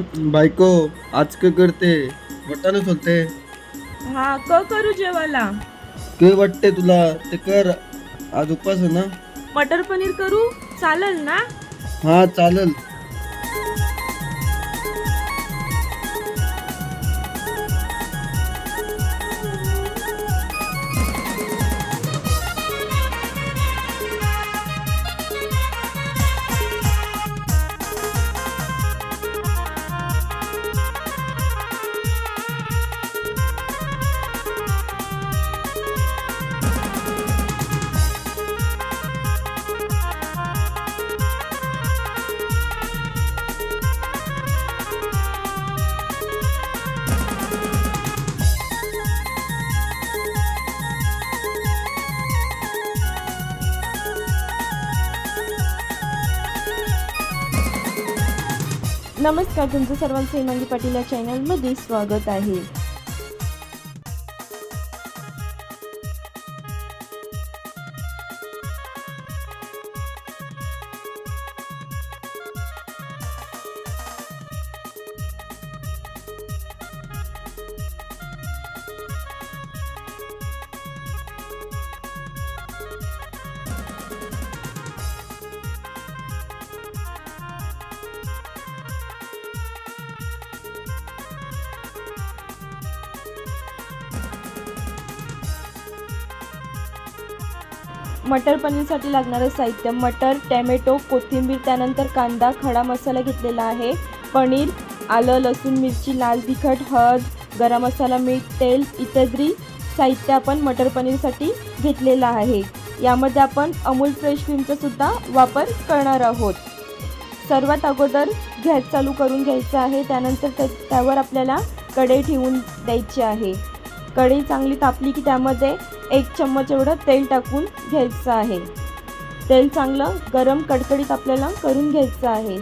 बायको आज काय करते? वटाने सोलते हा क करू जेवायला? काय वाटते तुला? ते कर. आज उपास आहे ना? मटर पनीर करू? चालेल ना? हा चालेल. नमस्कार तुमचं सर्वांचं हिमांगी पाटील या चॅनलमध्ये स्वागत आहे. मटर पनीरसाठी लागणारं साहित्य मटर टॅमॅटो कोथिंबीर त्यानंतर कांदा खडा मसाला घेतलेला आहे. पनीर आलं लसूण मिरची लाल तिखट हळद गरम मसाला मीठ तेल इत्यादी साहित्य आपण मटर पनीरसाठी घेतलेलं आहे. यामध्ये आपण अमूल फ्रेश क्रीमचा सुद्धा वापर करणार आहोत. सर्वात अगोदर गॅस चालू करून घ्यायचा आहे. त्यानंतर त्या त्यावर आपल्याला कढई ठेवून द्यायची आहे. कढई चांगली तापली की त्यामध्ये एक चम्मच एवढं तेल टाकून घ्यायचं आहे. तेल चांगलं गरम कडकडीत आपल्याला करून घ्यायचं आहे.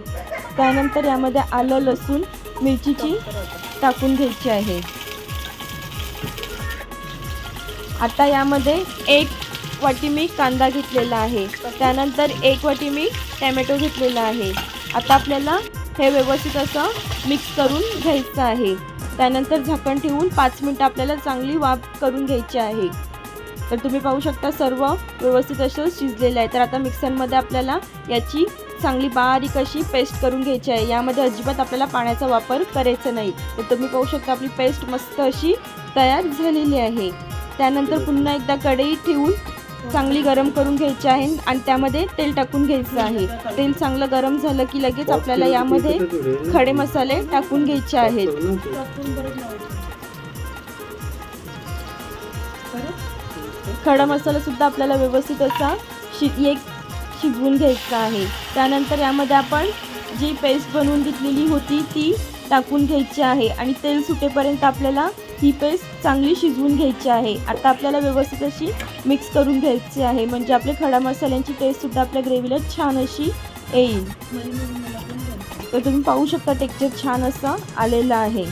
त्यानंतर यामध्ये आलं लसूण मिरचीची टाकून घ्यायची आहे. आता यामध्ये एक वाटी मी कांदा घेतलेला आहे. त्यानंतर एक वाटी मी टॅमॅटो घेतलेला आहे. आता आपल्याला हे व्यवस्थित असं मिक्स करून घ्यायचं आहे. त्यानंतर झाकण ठेवून पाच मिनटं आपल्याला चांगली वाफ करून घ्यायची आहे. तर तुम्ही पाहू शकता सर्व व्यवस्थित असं शिजलेलं आहे तर आता मिक्सरमध्ये आपल्याला याची चांगली बारीक अशी पेस्ट करून घ्यायची आहे. यामध्ये अजिबात आपल्याला पाण्याचा वापर करायचा नाही. तर तुम्ही पाहू शकता आपली पेस्ट मस्त अशी तयार झालेली आहे. त्यानंतर पुन्हा एकदा कढई ठेवून चांगली गरम करून घ्यायची आहे आणि त्यामध्ये तेल टाकून घ्यायचं आहे. तेल चांगलं गरम झालं की लगेच आपल्याला यामध्ये खडे मसाले टाकून घ्यायचे आहेत. खडा मसाला सुद्धा आपल्याला व्यवस्थित असा शि एक शिजवून घ्यायचा आहे. त्यानंतर यामध्ये आपण जी पेस्ट बनवून घेतलेली होती ती टाकून घ्यायची आहे आणि तेल सुटेपर्यंत आपल्याला ही पेस्ट चांगली शिजवून घ्यायची आहे. आता आपल्याला व्यवस्थित अशी मिक्स करून घ्यायची आहे. म्हणजे आपल्या खडा मसाल्यांची टेस्टसुद्धा आपल्या ग्रेव्हीला छान अशी येईल. तर तुम्ही पाहू शकता टेक्चर छान असं आलेलं आहे.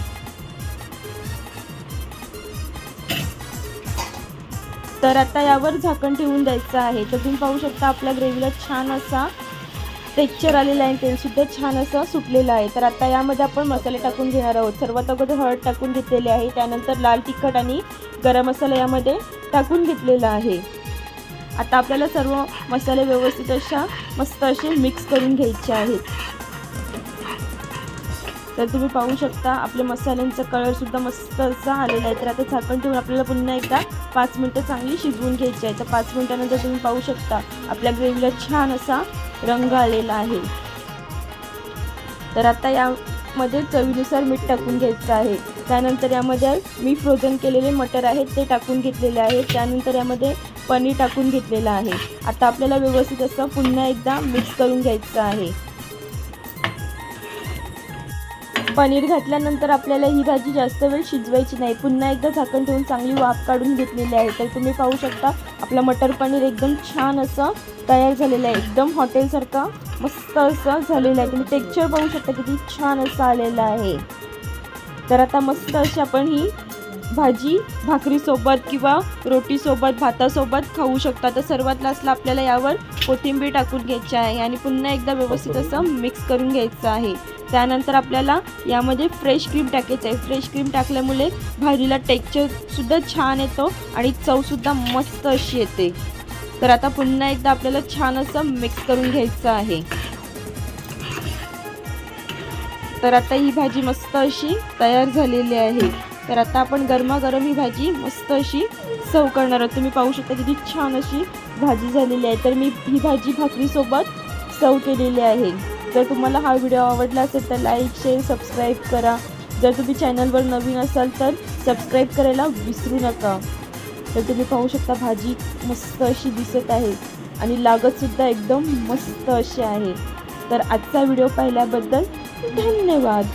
तर आता यावर झाकण ठेवून द्यायचं आहे. तर तुम्ही पाहू शकता आपल्या ग्रेव्हीला छान असा टेक्चर आलेला आहे. तेलसुद्धा छान असं सुटलेलं आहे. तर आता यामध्ये आपण मसाले टाकून घेणार आहोत. सर्वात अगोदर हळद टाकून घेतलेली आहे. त्यानंतर लाल तिखट आणि गरम मसाला यामध्ये टाकून घेतलेला आहे. आता आपल्याला सर्व मसाले व्यवस्थित अशा मस्त असे मिक्स करून घ्यायचे आहेत. तर तुम्ही पाहू शकता आपल्या मसाल्यांचा कलरसुद्धा मस्त असा आलेला आहे. तर आता झाकण ठेवून आपल्याला पुन्हा एकदा पाच मिनटं चांगली शिजवून घ्यायची आहे. तर पाच मिनटानंतर तुम्ही पाहू शकता आपल्या ग्रेव्हीला छान असा रंग आलेला आहे. तर आता यामध्ये चवीनुसार मीठ टाकून घ्यायचं आहे. त्यानंतर यामध्ये मी फ्रोझन केलेले मटर आहेत ते टाकून घेतलेले आहे त्यानंतर यामध्ये पनीर टाकून घेतलेलं आहे. आता आपल्याला व्यवस्थित असं पुन्हा एकदा मिक्स करून घ्यायचं आहे. पनीर घातल्यानंतर आपल्याला ही भाजी जास्त वेळ शिजवायची नाही. पुन्हा एकदा झाकण ठेवून चांगली वाफ काढून घेतलेली आहे. तर तुम्ही पाहू शकता आपलं मटर पनीर एकदम छान असं तयार झालेलं आहे. एकदम हॉटेलसारखं मस्त असं झालेलं आहे. तुम्ही टेक्स्चर पाहू शकता किती छान असं आलेलं आहे. तर आता मस्त अशी आपण ही भाजी भाकरीसोबत किंवा रोटीसोबत भातासोबत खाऊ शकता. तर सर्वात लास्टला आपल्याला यावर कोथिंबीर टाकून घ्यायची आहे आणि पुन्हा एकदा व्यवस्थित असं मिक्स करून घ्यायचं आहे. त्यानंतर आपल्याला यामध्ये फ्रेश क्रीम टाकायचं आहे. फ्रेश क्रीम टाकल्यामुळे भाजीला टेक्स्चरसुद्धा छान येतो आणि चवसुद्धा मस्त अशी येते. तर आता पुन्हा एकदा आपल्याला छान असं मिक्स करून घ्यायचं आहे. तर आता ही भाजी मस्त अशी तयार झालेली आहे. तर आता आपण गरमागरम ही भाजी मस्त अशी सर्व करणार आहोत. तुम्ही पाहू शकता किती छान अशी भाजी झालेली आहे. तर मी ही भाजी भाकरीसोबत सर्व केलेली आहे. जर तुम्हाला हा व्हिडिओ आवडला असेल तर लाईक शेअर सबस्क्राईब करा. जर तुम्ही चॅनलवर नवीन असाल तर सबस्क्राईब करायला विसरू नका. तर तुम्ही पाहू शकता भाजी मस्त अशी दिसत आहे आणि लागतसुद्धा एकदम मस्त अशी आहे. तर आजचा व्हिडिओ पाहिल्याबद्दल धन्यवाद.